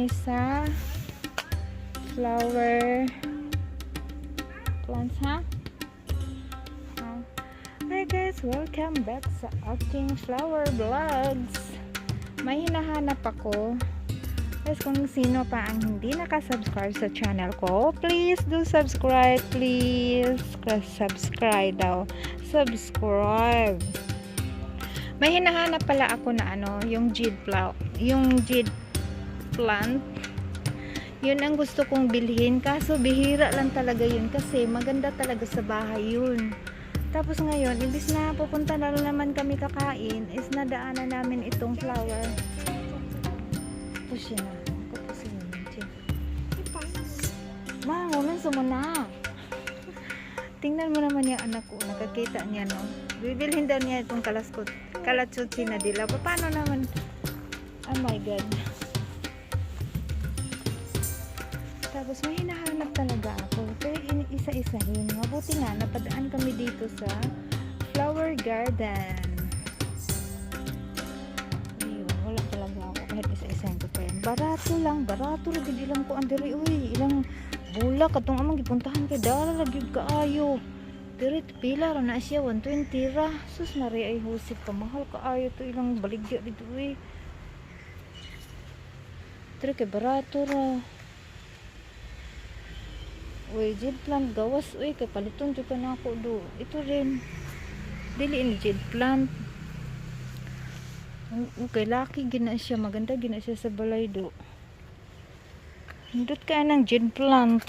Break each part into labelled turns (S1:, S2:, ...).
S1: kami sa flower plants, ha? Ha? Hi guys, welcome back sa aking flower vlogs. May hinahanap ako. Guys, kung sino pa ang hindi nakasubscribe sa channel ko, please do subscribe, please. Subscribe daw. Subscribe. May hinahanap pala ako na ano, yung jade plant. Yung jade plant. Yun ang gusto kong bilhin. Kaso bihira lang talaga yun kasi maganda talaga sa bahay yun. Tapos ngayon, imbis na pupunta na lang naman kami kakain, is nadaanan namin itong flower. Push yun na. Ako. Chin. Ma, woman, sumuna. Tingnan mo naman yung anak ko. Nakakita niya, no? Bibilhin daw niya itong kalaskot. Kalatsutsi na dila. Pa- Paano naman? Oh my God. Tapos may hinahanap talaga ako. In- isa-isahin. Mabuti nga, napadaan kami dito sa flower garden. Ayun, wala talaga ako. Kahit isa-isahin ko pa yan. Barato lang, barato. Hindi lang ko andiri. Uy, ilang bulak. Katong amang gipuntahan kay Dara. Lagi kaayo. Pero pila ra na siya 120 ra. Sus Maria ay husik ka mahal kaayo to ilang baligya dito eh. Pero kay barato ra. Uy, jade plant gawas uy kay paliton jud na ako do. Ito rin. Dili ni jade plant. Oo, kay laki gina siya maganda gina siya sa balay do. Hindot ka ng jade plant.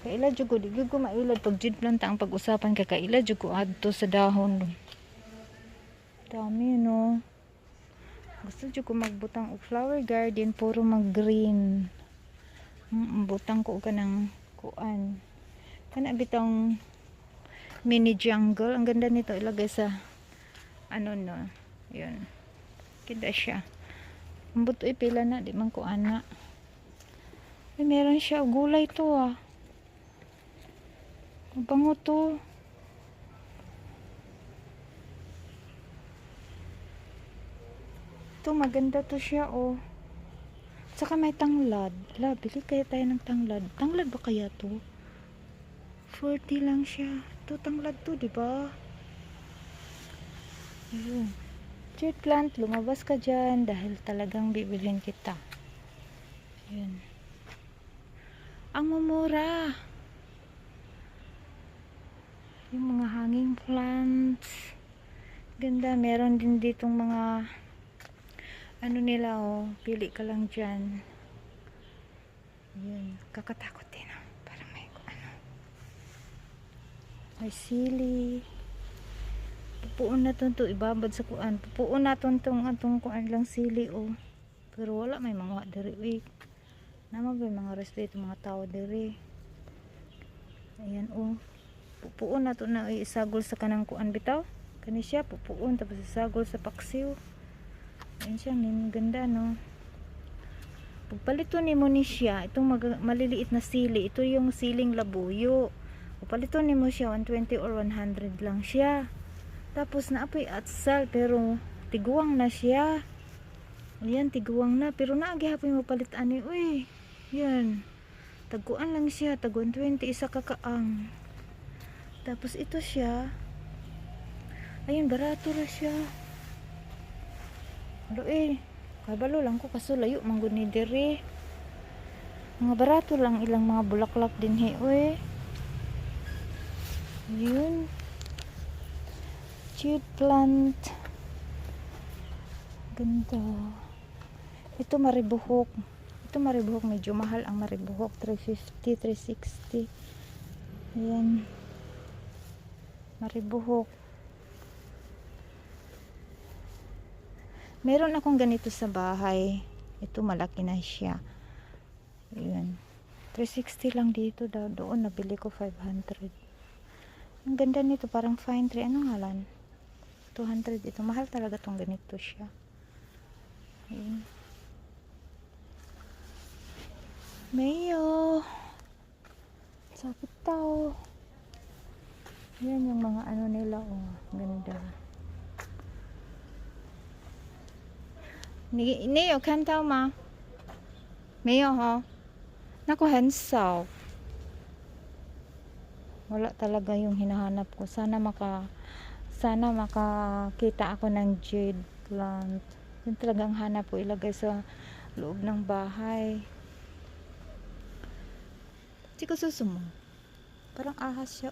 S1: Kaila jud ko di ko mailad pag jade plant ang pag-usapan kay kaila jud ko adto sa dahon. Dami no. Gusto jud magbutang og flower garden puro mag green. Mm, butang ko ka ng kuan. Kana bitang mini jungle. Ang ganda nito ilagay sa ano no. Yun. Kita siya. Ang buto pila na di man ko ana. Ay, meron siya gulay to ah. Ang bango to. Ito maganda to siya oh. Saka may tanglad. La, bili kaya tayo ng tanglad. Tanglad ba kaya to? 40 lang siya. Ito tanglad to, di ba? Ayun. Jade plant, lumabas ka dyan dahil talagang bibilhin kita. Ayun. Ang mumura. Yung mga hanging plants. Ganda. Meron din ditong mga ano nila oh, pili ka lang dyan. Yun, kakatakot din oh. Para may ano. May sili. Pupuon na to to, ibabad sa kuan. Pupuon na to tong atong kuan lang sili oh. Pero wala may mga diri uy. Nama ba mga respeto mga tao diri. Ayan oh. Pupuon na na isagol sa kanang kuan bitaw. Kani siya pupuon tapos isagol sa paksiw. Ayan siya, ganda no. Pagpalito ni mo ni siya, itong maliliit na sili, ito yung siling labuyo. Pagpalito ni mo siya, 120 or 100 lang siya. Tapos naapoy atsal, pero tiguang na siya. Ayan, tiguang na. Pero naagihapon mo palit ani, uy. Yan. Taguan lang siya, tag 120, isa kakaang. Tapos ito siya. Ayun, barato ra siya. Ano eh, kabalo lang ko kaso layo manggod ni diri. Mga barato lang ilang mga bulaklak din he, oy. Yun. Jade plant. Ganda. Ito maribuhok. Ito maribuhok medyo mahal ang maribuhok 350, 360. Ayan. Maribuhok. Meron akong ganito sa bahay. Ito malaki na siya. Ayan. 360 lang dito daw. Doon nabili ko 500. Ang ganda nito. Parang fine tree. Anong ngalan? 200 ito. Mahal talaga tong ganito siya. Ayan. Mayo. Sakit tao. Yan yung mga ano nila. Oh, ganda. 你你有看到吗？ Mayo, ha? Naku, hensaw. Wala talaga yung hinahanap ko. Sana maka sana makakita ako ng jade plant. Yun talagang hanap ko ilagay sa loob ng bahay. Chiko susumo. Parang ahas siya.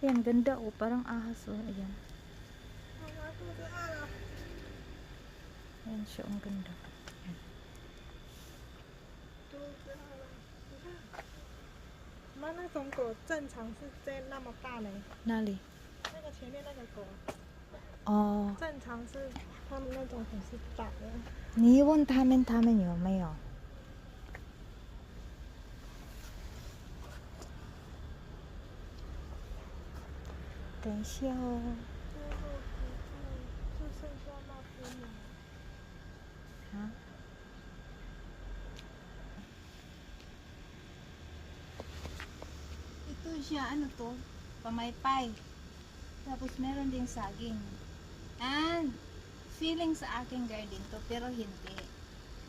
S1: Ayan, ganda oh. Parang ahas oh. Ayan. 看熊跟狗。
S2: 妈，那种狗正常是在那么大呢？
S1: 哪里？
S2: 那个前面那个狗。
S1: 哦。
S2: 正常是他们那种狗是大的。
S1: 你问他们，他们有没有？等
S2: 一下
S1: 哦。Siya, ano to? Pamaypay. Tapos meron ding saging. And, feeling sa aking garden to, pero hindi.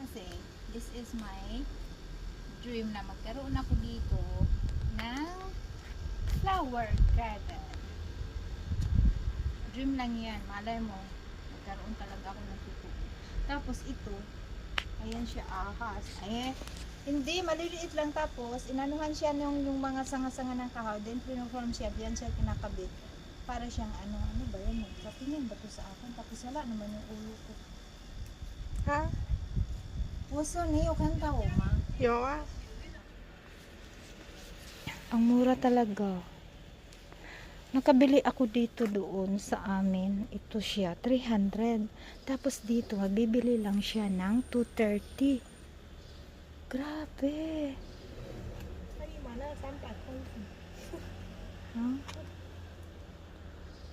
S1: Kasi, this is my dream na magkaroon ako dito ng flower garden. Dream lang yan. Malay mo, magkaroon talaga ako ng tutubo. Tapos ito, ayan siya ahas. Eh, hindi, maliliit lang tapos, inanuhan siya nung yung mga sanga-sanga ng kahoy, then pinoform siya, diyan siya kinakabit. Para siyang ano, ano ba yan? Katingin ba to sa akin? Tapos wala naman yung ulo ko. Ha？Puso niyo, kanta ko, ma.
S2: 有啊
S1: ，Ang mura talaga. Nakabili ako dito doon sa amin. Ito siya, 300. Tapos dito, mabibili lang siya ng 230. Grabe. Huh?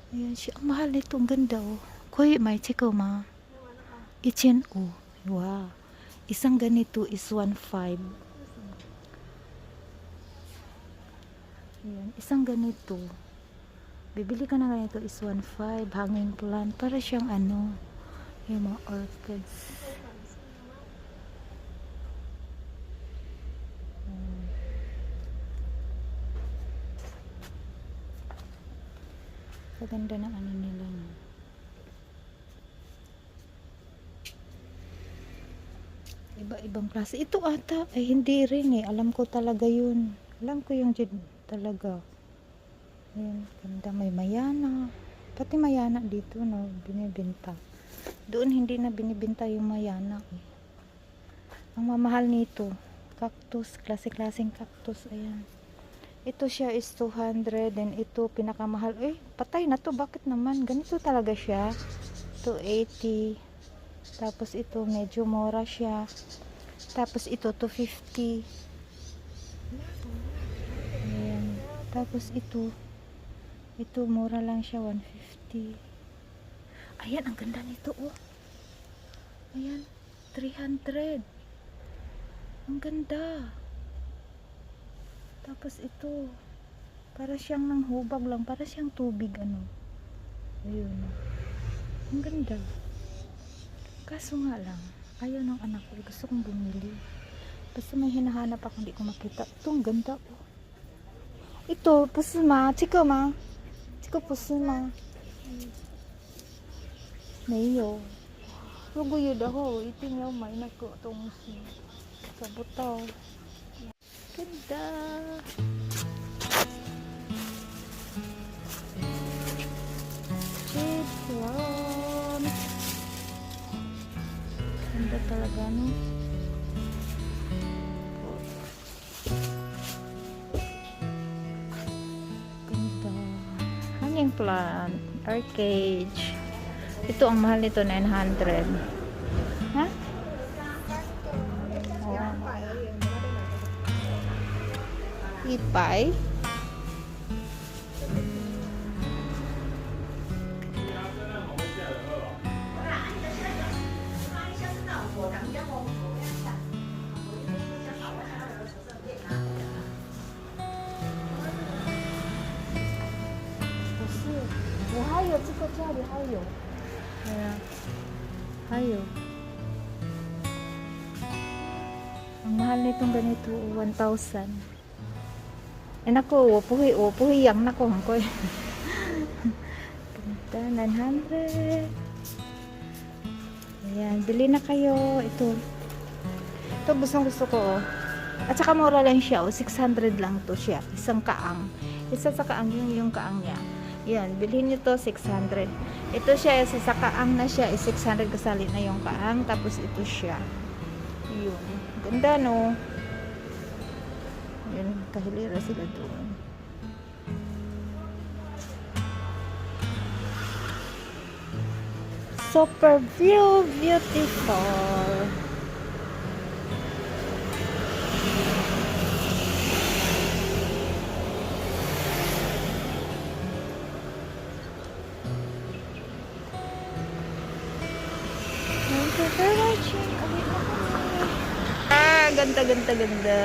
S1: Ayan siya. Ang mahal nito. Ang ganda oh. Koy, may chiko ma. Ichen oh. Wow. Isang ganito is 1.5. Ayan. Isang ganito. Bibili ka na ganito is 1.5. Hanging plant. Para siyang ano. Yung mga orchids. Kaganda ng ano nila. Iba-ibang klase. Ito ata, ay hindi rin eh. Alam ko talaga yun. Alam ko yung jid talaga. Ayan, ganda. May mayana. Pati mayana dito, no, binibenta. Doon hindi na binibenta yung mayana eh. Ang mamahal nito, cactus, klase-klaseng cactus, ayan. Ito siya is 200 and ito pinakamahal. Eh, patay na to. Bakit naman? Ganito talaga siya. 280. Tapos ito medyo mura siya. Tapos ito 250. Ayan. Tapos ito ito mura lang siya 150. Ayan, ang ganda nito oh. Ayan, 300. Ang ganda. Tapos ito, para siyang nang hubag lang, para siyang tubig ano. Ayun. Ang ganda. Kaso nga lang, ayaw ng anak ko. Gusto kong bumili. Basta may hinahanap ako, hindi ko makita. Ito, ganda po. Ito, puso ma. Chika ma. Chika puso ma. Mayo. Lugo yun ako. Itin yaw may nagko itong si. Sa butaw. Ganda. Shade warm. Ganda talaga, no? Ganda. Hanging plant. Arcade. Ito ang mahal nito, 900. Pi Ang mahal nitong ganito, 1,000. Eh nako, puhi, oh, puhi yang nako, ko. Punta, 900. Ayan, bili na kayo. Ito. Ito, gustong gusto ko, oh. At saka mura lang siya, oh. 600 lang to siya. Isang kaang. Isa sa kaang, yung, yung kaang niya. Yan, bilhin nyo to, 600. Ito siya, isa sa kaang na siya, is 600 kasali na yung kaang. Tapos ito siya. Yun. Ganda, no? Yun, kahilira sila doon. Super view, beautiful. Thank you for. Ah, ganda, ganda, ganda.